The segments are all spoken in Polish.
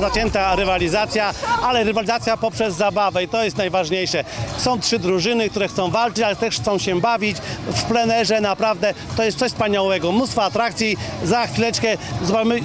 Zacięta rywalizacja, ale rywalizacja poprzez zabawę i to jest najważniejsze. Są trzy drużyny, które chcą walczyć, ale też chcą się bawić w plenerze. Naprawdę to jest coś wspaniałego. Mnóstwo atrakcji. Za chwileczkę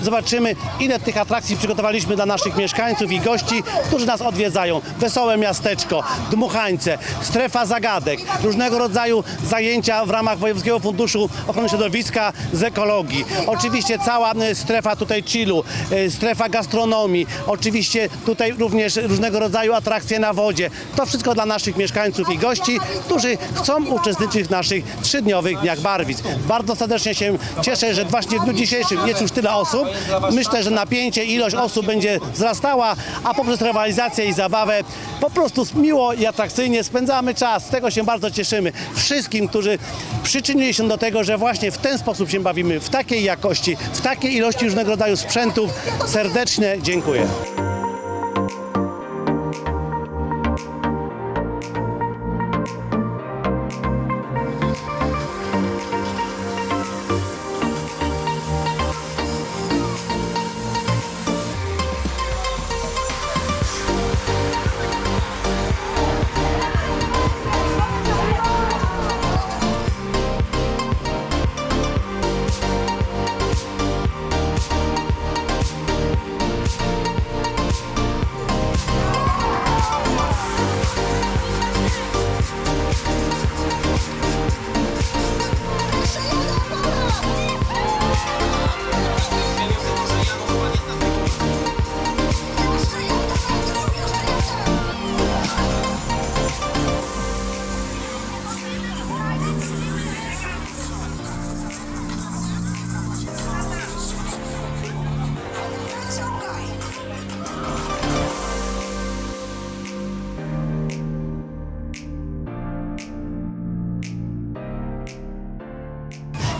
zobaczymy, ile tych atrakcji przygotowaliśmy dla naszych mieszkańców i gości, którzy nas odwiedzają. Wesołe miasteczko, dmuchańce, strefa zagadek, różnego rodzaju zajęcia w ramach Wojewódzkiego Funduszu Ochrony Środowiska z ekologii. Oczywiście cała y, strefa tutaj chillu, y, strefa gastronomii, oczywiście tutaj również różnego rodzaju atrakcje na wodzie. To wszystko dla naszych mieszkańców i gości, którzy chcą uczestniczyć w naszych trzydniowych Dniach Barwic. Bardzo serdecznie się cieszę, że właśnie w dniu dzisiejszym jest już tyle osób. Myślę, że napięcie, ilość osób będzie wzrastała, a poprzez rywalizację i zabawę po prostu miło i atrakcyjnie spędzamy czas. Z tego się bardzo cieszymy. Wszystkim, którzy przyczynili się do tego, że właśnie w ten sposób się bawimy, w takiej jakości, w takiej ilości różnego rodzaju sprzętów, serdecznie dziękuję. 对啊。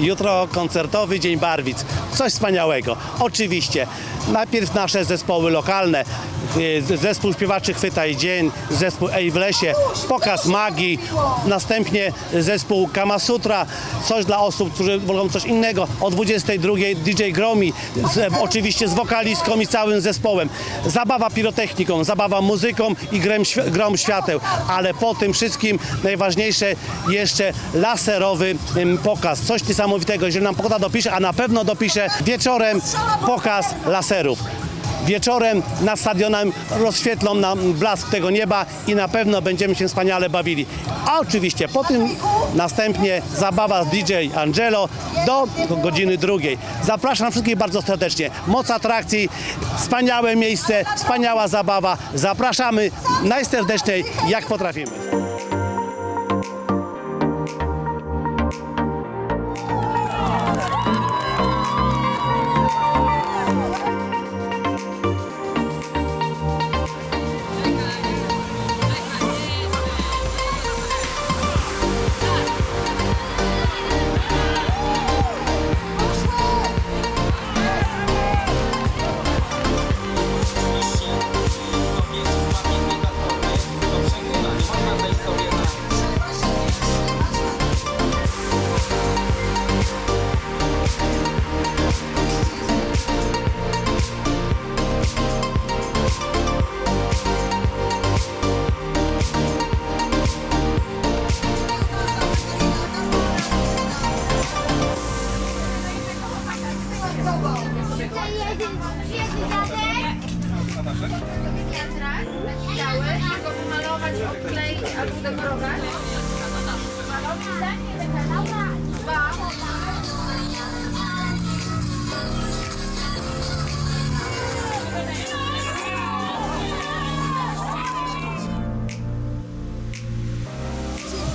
Jutro koncertowy Dzień Barwic. Coś wspaniałego. Oczywiście. Najpierw nasze zespoły lokalne. y, Zespół śpiewaczy Chwytaj Dzień, zespół Ej w lesie, pokaz magii, następnie zespół Kamasutra, coś dla osób, którzy wolą coś innego. O 22 DJ Gromi, z, oczywiście z wokalistką i całym zespołem. Zabawa pirotechniką, zabawa muzyką i grem, grom świateł, ale po tym wszystkim najważniejsze jeszcze laserowy pokaz. Coś niesamowitego, jeżeli nam pogoda dopisze, a na pewno dopisze wieczorem pokaz Wieczorem nad stadionem rozświetlą nam blask tego nieba i na pewno będziemy się wspaniale bawili. A oczywiście po tym następnie zabawa z DJ Angelo do godziny drugiej. Zapraszam wszystkich bardzo serdecznie. Moc atrakcji, wspaniałe miejsce, wspaniała zabawa. Zapraszamy najserdeczniej jak potrafimy. wiatrak, taki biały, go pomalować, odkleić albo udekorować. Dwa.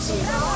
Cheers.